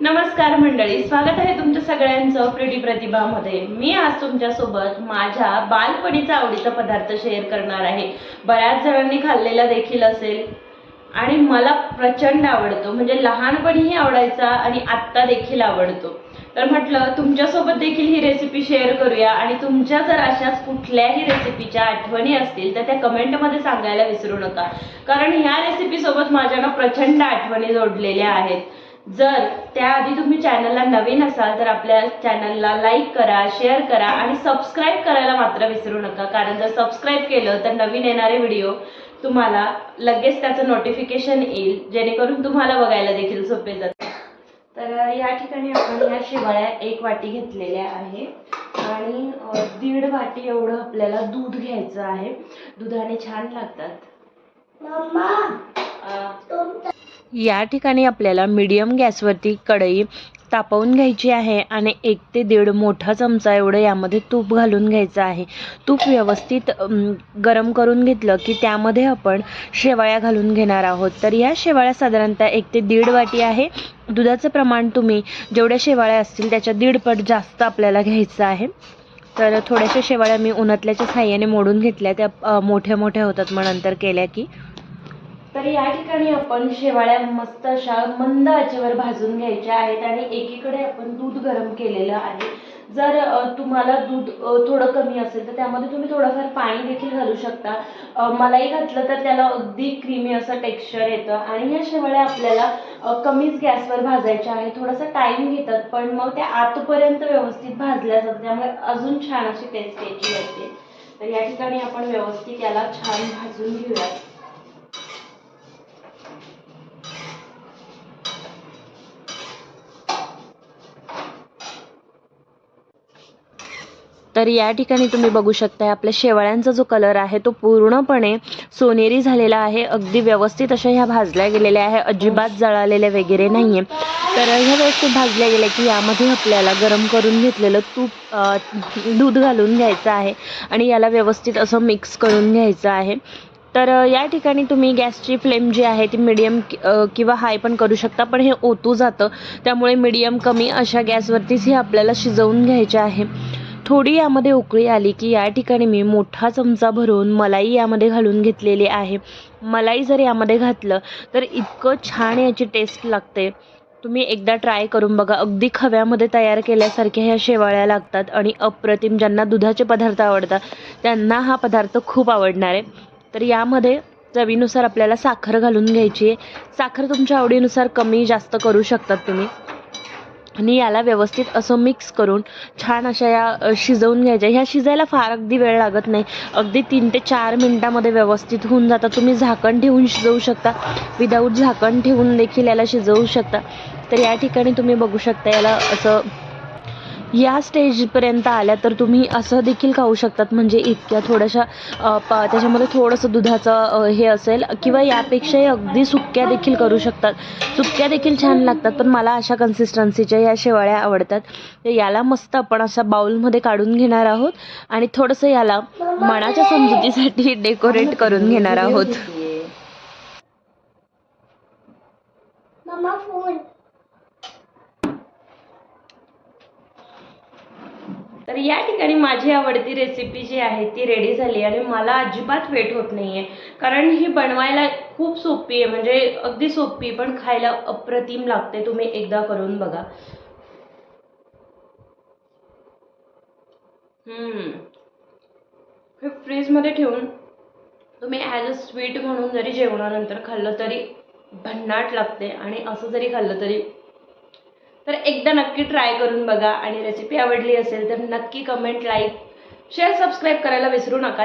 नमस्कार मंडळी स्वागत आहे तुमच्या सगळ्यांचं प्रिटी प्रतिभामध्ये. मी आज तुमच्यासोबत माझ्या बालपणीचा आवडीचा पदार्थ शेअर करणार आहे. बऱ्याच जणांनी खाल्लेला देखील असेल आणि मला प्रचंड आवडतो. म्हणजे लहानपणीही आवडायचा आणि आत्ता देखील आवडतो. तर म्हटलं तुमच्यासोबत देखील ही रेसिपी शेअर करूया आणि तुमच्या जर अशाच कुठल्याही रेसिपीच्या आठवणी असतील तर त्या कमेंटमध्ये सांगायला विसरू नका. कारण ह्या रेसिपीसोबत माझ्या ना प्रचंड आठवणी जोडलेल्या आहेत. जर त्याआधी तुम्ही चॅनलला नवीन असाल तर आपल्या चॅनलला लाईक करा शेअर करा आणि सबस्क्राईब करायला मात्र विसरू नका. कारण जर सबस्क्राईब केलं तर नवीन येणारे व्हिडिओ तुम्हाला लगेच त्याचं नोटिफिकेशन येईल. जेणेकरून तुम्हाला बघायला देखील सोपे जाते. तर या ठिकाणी आपण या शिवाळ्या एक वाटी घेतलेल्या आहे. आणि दीड वाटी एवढं आपल्याला दूध घ्यायचं आहे. दुधाने छान लागतात. या ठिकाणी आपल्याला मीडियम गॅसवरती कढई तापवून घ्यायची आहे आणि एक ते दीड मोठा चमचा एवढं यामध्ये तूप घालून घ्यायचं आहे. तूप व्यवस्थित गरम करून घेतलं की त्यामध्ये आपण शेवाळ्या घालून घेणार आहोत. तर या शेवाळ्या साधारणतः एक ते दीड वाटी आहे. दुधाचं प्रमाण तुम्ही जेवढ्या शेवाळ्या असतील त्याच्या दीडपट जास्त आपल्याला घ्यायचं आहे. तर थोड्याशा शेवाळ्या मी उन्हातल्याच्या साह्याने मोडून घेतल्या त्या मोठ्या मोठ्या होतात मग नंतर केल्या की. तर या ठिकाणी आपण शेवाळ्या मस्त अशा मंद आचेवर भाजून घ्यायच्या आहेत आणि एकीकडे आपण दूध गरम केलेलं आहे. जर तुम्हाला दूध थोडं कमी असेल तर त्यामध्ये तुम्ही थोडंफार पाणी देखील घालू शकता. मलाई घातलं तर त्याला अगदी क्रीमी असं टेक्स्चर येतं आणि या शेवाळ्या आपल्याला कमीच गॅसवर भाजायच्या आहे थोडासा टाईम घेतात पण मग त्या आतपर्यंत व्यवस्थित भाजल्या जातात. त्यामुळे अजून छान अशी टेस्ट यायची असते तर या ठिकाणी आपण व्यवस्थित याला छान भाजून घेऊया तर या ठिकाणी तुम्ही बघू शकता आपल्या शेवाळ्यांचा जो कलर आहे तो पूर्णपणे सोनेरी झालेला आहे. अगदी व्यवस्थित अशा ह्या भाजल्या गेलेल्या आहे. अजिबात जळालेल्या वगैरे नाही आहे तर ह्या व्यवस्थित भाजल्या गेल्या की यामध्ये आपल्याला गरम करून घेतलेलं तूप दूध घालून घ्यायचं आहे आणि याला व्यवस्थित असं मिक्स करून घ्यायचं आहे. तर या ठिकाणी तुम्ही गॅसची फ्लेम जी आहे ती मिडियम किंवा हाय पण करू शकता पण हे ओतू जातं. त्यामुळे मिडियम कमी अशा गॅसवरतीच हे आपल्याला शिजवून घ्यायचे आहे. थोडी यामध्ये उकळी आली की या ठिकाणी मी मोठा चमचा भरून मलाई यामध्ये घालून घेतलेली आहे. मलाई जर यामध्ये घातलं तर इतकं छान याची टेस्ट लागते. तुम्ही एकदा ट्राय करून बघा. अगदी खव्यामध्ये तयार केल्यासारख्या ह्या शेवाळ्या लागतात आणि अप्रतिम ज्यांना दुधाचे पदार्थ आवडतात त्यांना हा पदार्थ खूप आवडणार आहे. तर यामध्ये चवीनुसार आपल्याला साखर घालून घ्यायची आहे. साखर तुमच्या आवडीनुसार कमी जास्त करू शकतात तुम्ही. आणि याला व्यवस्थित असं मिक्स करून छान अशा या शिजवून घ्यायच्या. ह्या शिजायला फार अगदी वेळ लागत नाही. अगदी तीन ते चार मिनटामध्ये व्यवस्थित होऊन जातात तुम्ही झाकण ठेवून शिजवू शकता. विदाऊट झाकण ठेवून देखील याला शिजवू शकता. तर या ठिकाणी तुम्ही बघू शकता याला असं या स्टेजपर्यंत आल्या तर तुम्ही असं देखील खाऊ शकतात. म्हणजे इतक्या थोड्याशा प त्याच्यामध्ये थोडंसं दुधाचं हे असेल किंवा यापेक्षाही अगदी सुक्या देखील करू शकतात. सुक्या देखील छान लागतात पण मला अशा कन्सिस्टन्सीच्या या शेवाळ्या आवडतात. तर याला मस्त आपण अशा बाउलमध्ये काढून घेणार आहोत आणि थोडंसं याला मनाच्या समजुतीसाठी डेकोरेट करून घेणार आहोत. तर या ठिकाणी माझी आवडती रेसिपी जी आहे ती रेडी झाली आणि मला अजिबात वेट होत नाहीये. कारण ही बनवायला खूप सोपी आहे म्हणजे अगदी सोपी पण खायला अप्रतिम लागते. तुम्ही एकदा करून बघा. हम्म. हे फ्रीजमध्ये ठेवून तुम्ही ॲज अ स्वीट म्हणून जरी जेवणानंतर खाल्लं तरी भन्नाट लागते आणि असं जरी खाल्लं तरी तर एकदा नक्की ट्राय करून बघा आणि रेसिपी आवडली असेल तर नक्की कमेंट लाईक शेअर सबस्क्राईब करायला विसरू नका.